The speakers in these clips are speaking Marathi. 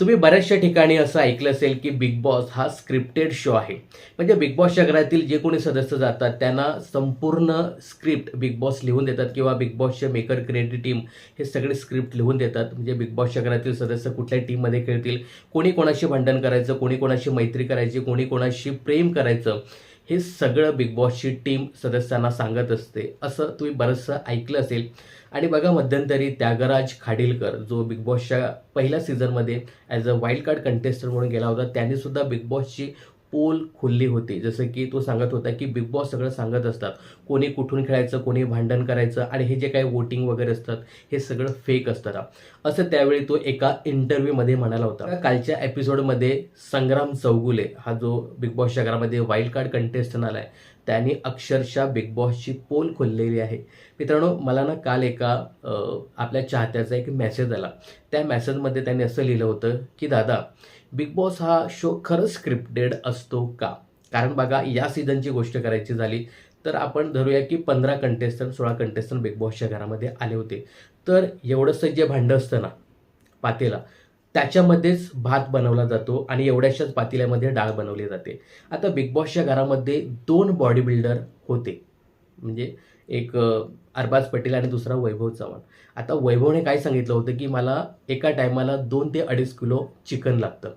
तुम्ही बऱ्याचशा ठिकाणी असं ऐकलं असेल की बिग बॉस हा स्क्रिप्टेड शो आहे. म्हणजे बिग बॉसच्या घरातील जे कोणी सदस्य जातात त्यांना संपूर्ण स्क्रिप्ट बिग बॉस लिहून देतात किंवा बिग बॉसचे मेकर क्रिएटिव्ह टीम हे सगळे स्क्रिप्ट लिहून देतात. म्हणजे बिग बॉसच्या घरातील सदस्य कुठल्याही टीममध्ये खेळतील कोणी कोणाशी भांडण करायचं कोणी कोणाशी मैत्री करायची कोणी कोणाशी प्रेम करायचं हे सगळं बिग बॉसची टीम सदस्यांना सांगत असते. असं तुम्ही बरंचसं ऐकलं असेल. आणि बघा मध्यंतरी त्यागराज खाडीलकर जो बिग बॉसच्या पहिल्या सीझनमध्ये as a wild card contestant म्हणून गेला होता त्यांनी सुद्धा बिग बॉसची पोल खोलली होती. जसं की तो सांगत होता की बिग बॉस सगळं सांगत असतात. कोणी कुठून खेळायचं कोणी भांडण करायचं आणि हे जे काही वोटिंग वगैरे असतात हे सगळं फेक असतं असं त्यावेळी तो एका इंटरव्ह्यूमध्ये म्हणाला होता. कालच्या एपिसोडमध्ये संग्राम चौगुले हा जो बिग बॉसच्या घरामध्ये वाईल्ड कार्ड कंटेस्टंट आला आहे त्यांनी अक्षरशः बिग बॉसची पोल खोललेली आहे. मित्रांनो मला ना काल एका आपल्या चाहत्याचा एक मेसेज आला. त्या मेसेजमध्ये त्यांनी असं लिहिलं होतं की दादा बिग बॉस हा शो खरंच स्क्रिप्टेड असतो का? कारण बघा या सीझनची गोष्ट करायची झाली तर आपण धरूया की पंधरा कंटेस्टंट सोळा कंटेस्टंट बिग बॉसच्या घरामध्ये आले होते. तर एवढंसं जे भांडं असतं ना पातेला त्याच्यामध्येच भात बनवला जातो आणि एवढ्याशाच पातेल्यामध्ये डाळ बनवली जाते. आता बिग बॉसच्या घरामध्ये दोन बॉडी बिल्डर होते. म्हणजे एक अरबाज पटेल आणि दुसरा वैभव चव्हाण. आता वैभवने काय सांगितलं होतं की मला एका टायमाला दोन ते अडीच किलो चिकन लागतं.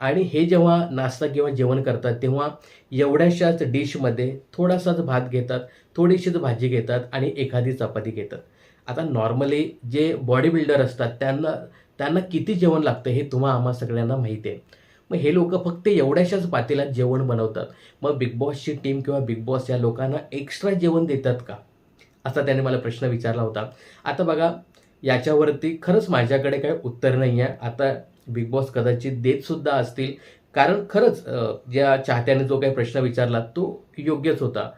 आणि हे जेव्हा नाश्ता किंवा जेवण करतात तेव्हा एवढ्याशाच डिशमध्ये थोडासाच भात घेतात थोडीशीच भाजी घेतात आणि एखादी चपाती घेतात. आता नॉर्मली जे बॉडी बिल्डर असतात त्यांना त्यांना किती जेवण लागतं हे तुम्हा आम्हा सगळ्यांना माहिती आहे. मग हे लोक फक्त एवढ्याशाच पातेल्यात जेवण बनवतात. मग बिग बॉसची टीम किंवा बिग बॉस या लोकांना एक्स्ट्रा जेवण देतात का? असा त्याने मला प्रश्न विचारला होता. आता बघा याच्यावरती खरंच माझ्याकडे काही उत्तर नाही आहे आता बिग बॉस कदाचित देतसुद्धा असतील. कारण खरंच ज्या चाहत्याने जो काही प्रश्न विचारला तो योग्यच होता.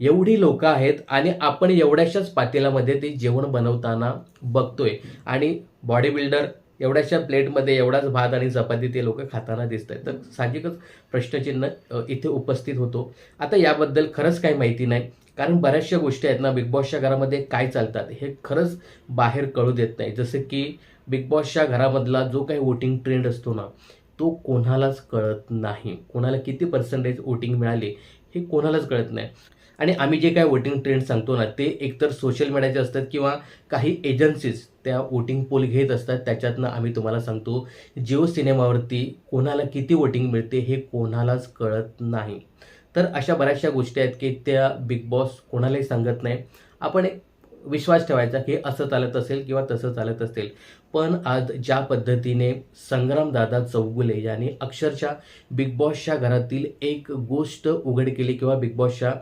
एवढी लोक आहेत आणि आपण एवढ्याशाच पातेल्यामध्ये ते जेवण बनवताना बघतोय. आणि बॉडी बिल्डर एवढ्याशा प्लेटमध्ये एवढाच भात आणि चपाती ते लोक खाताना दिसत आहेत तर साहजिकच प्रश्नचिन्ह इथे उपस्थित होतो. आता याबद्दल खरंच काही माहिती नाही कारण बऱ्याचशा गोष्टी आहेत ना बिग बॉसच्या घरामध्ये काय चालतात हे खरंच बाहेर कळू देत नाही. जसं की बिग बॉसच्या घरामधला जो काही वोटिंग ट्रेंड असतो ना तो कोणालाच कळत नाही. कोणाला किती पर्सेंटेज वोटिंग मिळाली हे कोणालाच कळत नाही. आणि आम्ही जे काय वोटिंग ट्रेंड सांगतो ना ते एकतर सोशल मीडियाचे असतात किंवा काही एजन्सीज त्या वोटिंग पोल घेत असतात त्याच्यातनं आम्ही तुम्हाला सांगतो जिओ सिनेमावरती कोणाला किती वोटिंग मिळते हे कोणालाच कळत नाही. तर अशा बऱ्याचशा गोष्टी आहेत की त्या बिग बॉस कोणालाही सांगत नाही. आपण एक विश्वास ठेवायचा की असं चालत असेल किंवा तसं चालत असेल. पण आज ज्या पद्धतीने संग्रामदादा चौगुले यांनी अक्षरशः बिग बॉसच्या घरातील एक गोष्ट उघड केली किंवा बिग बॉसच्या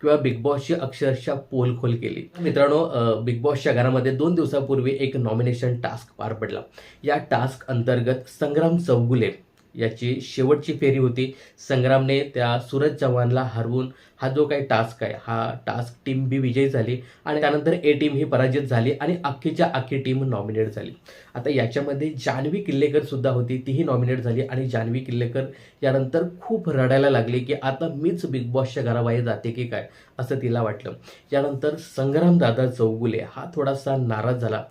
किंवा बिग बॉसची अक्षरशः पोलखोल केली. मित्रांनो बिग बॉसच्या घरामध्ये दोन दिवसापूर्वी एक नॉमिनेशन टास्क पार पडला. या टास्क अंतर्गत संग्राम चौगुले याची शेवटची फेरी होती. संग्रामने त्या सूरज चव्हाणला हरवून हा जो काही टास्क आहे हा टास्क टीम बी विजयी झाली आणि त्यानंतर ए टीम ही पराजित झाली आणि अख्खीच्या अख्खी टीम नॉमिनेट झाली. आता याच्यामध्ये जान्हवी किल्लेकर सुद्धा होती तीही नॉमिनेट झाली आणि जान्हवी किल्लेकर यानंतर खूप रडायला लागली की आता मीच बिग बॉसच्या घराबाहेर जाते की काय असं तिला वाटलं. यानंतर संग्रामदादा चौगुले हा थोडासा नाराज झाला.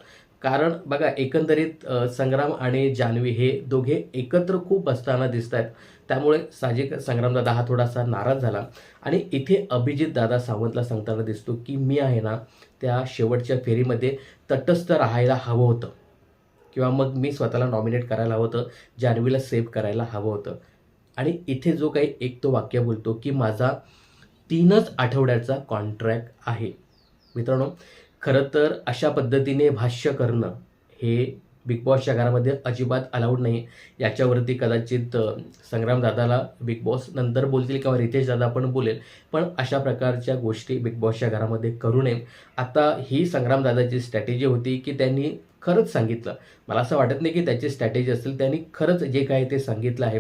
कारण बघा एकंदरीत संग्राम आणि जान्हवी हे दोघे एकत्र खूप बसताना दिसत आहेत त्यामुळे साजिक संग्रामदादा हा थोडासा नाराज झाला. आणि इथे अभिजित दादा सावंतला सांगताना दिसतो की मी आहे ना त्या शेवटच्या फेरीमध्ये तटस्थ राहायला हवं होतं. किंवा मग मी स्वतःला नॉमिनेट करायला हवं होतं जान्हवीला सेव्ह करायला हवं होतं. आणि इथे जो काही एक तो वाक्य बोलतो की माझा तीनच आठवड्याचा कॉन्ट्रॅक्ट आहे. मित्रांनो खरं तर अशा पद्धतीने भाष्य करणं हे बिग बॉसच्या घरामध्ये अजिबात अलाउड नाही याच्यावरती कदाचित संग्राम संग्रामदादाला बिग बॉस नंतर बोलतील किंवा रितेश दादा पण बोलेल पण अशा प्रकारच्या गोष्टी बिग बॉसच्या घरामध्ये करू नये. आता ही संग्रामदादाची स्ट्रॅटेजी होती की त्यांनी खरंच सांगितलं. मला असं वाटत नाही की त्याची स्ट्रॅटेजी असेल त्यांनी खरंच जे काय ते सांगितलं आहे.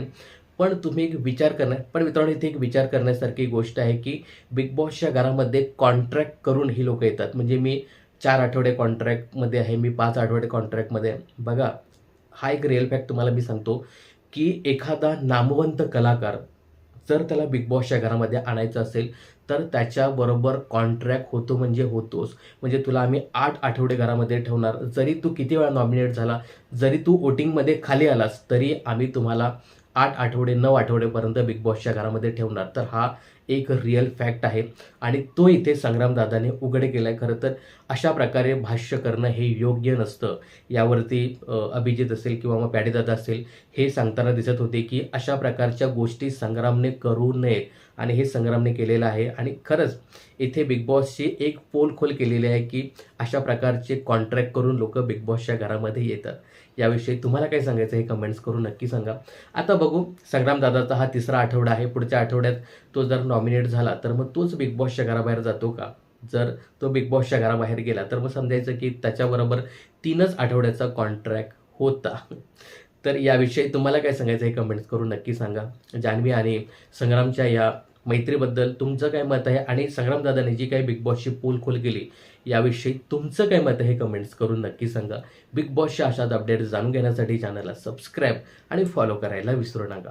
पण तुम्ही एक विचार करणार पण मित्रांनो इथे एक विचार करण्यासारखी गोष्ट आहे की बिग बॉसच्या घरामध्ये कॉन्ट्रॅक्ट करून ही लोक येतात. म्हणजे मी चार आठवडे कॉन्ट्रॅक्टमध्ये आहे मी पाच आठवडे कॉन्ट्रॅक्टमध्ये आहे. बघा हा एक रिअल फॅक्ट तुम्हाला मी सांगतो की एखादा नामवंत कलाकार जर त्याला बिग बॉसच्या घरामध्ये आणायचं असेल तर त्याच्याबरोबर कॉन्ट्रॅक्ट होतो म्हणजे होतोच. म्हणजे तुला आम्ही आठ आठवडे घरामध्ये ठेवणार. जरी तू किती वेळा नॉमिनेट झाला जरी तू वोटिंगमध्ये खाली आलास तरी आम्ही तुम्हाला आठ आठवडे नऊ आठवडेपर्यंत बिग बॉसच्या घरामध्ये ठेवणार. तर हा एक रिअल फॅक्ट आहे. आणि तो इथे संग्रामदादाने उघडे केला आहे खरं तर अशा प्रकारे भाष्य करणं हे योग्य नसतं. यावरती अभिजित असेल किंवा मग पॅडीदादा असेल हे सांगताना दिसत होते की अशा प्रकारच्या गोष्टी संग्रामने करू नयेत. आणि हे संग्रामने केलेलं आहे. आणि खरंच इथे बिग बॉसची एक पोलखोल केलेली आहे की अशा प्रकारचे कॉन्ट्रॅक्ट करून लोक बिग बॉसच्या घरामध्ये येतात. याविषयी तुम्हाला काय सांगायचं हे कमेंट्स करून नक्की सांगा. आता बघू संग्रामदादाचा हा तिसरा आठवडा आहे. पुढच्या आठवड्यात तो जर नॉमिनेट झाला तर मग तोच बिग बॉसच्या घराबाहेर जातो का? जर तो बिग बॉसच्या घराबाहेर गेला तर मग समजायचं की त्याच्याबरोबर तीनच आठवड्याचा कॉन्ट्रॅक्ट होता. तर याविषयी तुम्हाला काय सांगायचं हे कमेंट्स करून नक्की सांगा. जान्हवी आणि संग्रामच्या या मैत्रीबद्दल तुमचं काय मत आहे? आणि संग्रामदादाने जी काही बिग बॉसची पोल खोल केली याविषयी तुमचं काय मत आहे? हे कमेंट्स करून नक्की सांगा. बिग बॉसच्या अशाच अपडेट्स जाणून घेण्यासाठी चॅनलला सबस्क्राईब आणि फॉलो करायला विसरू नका.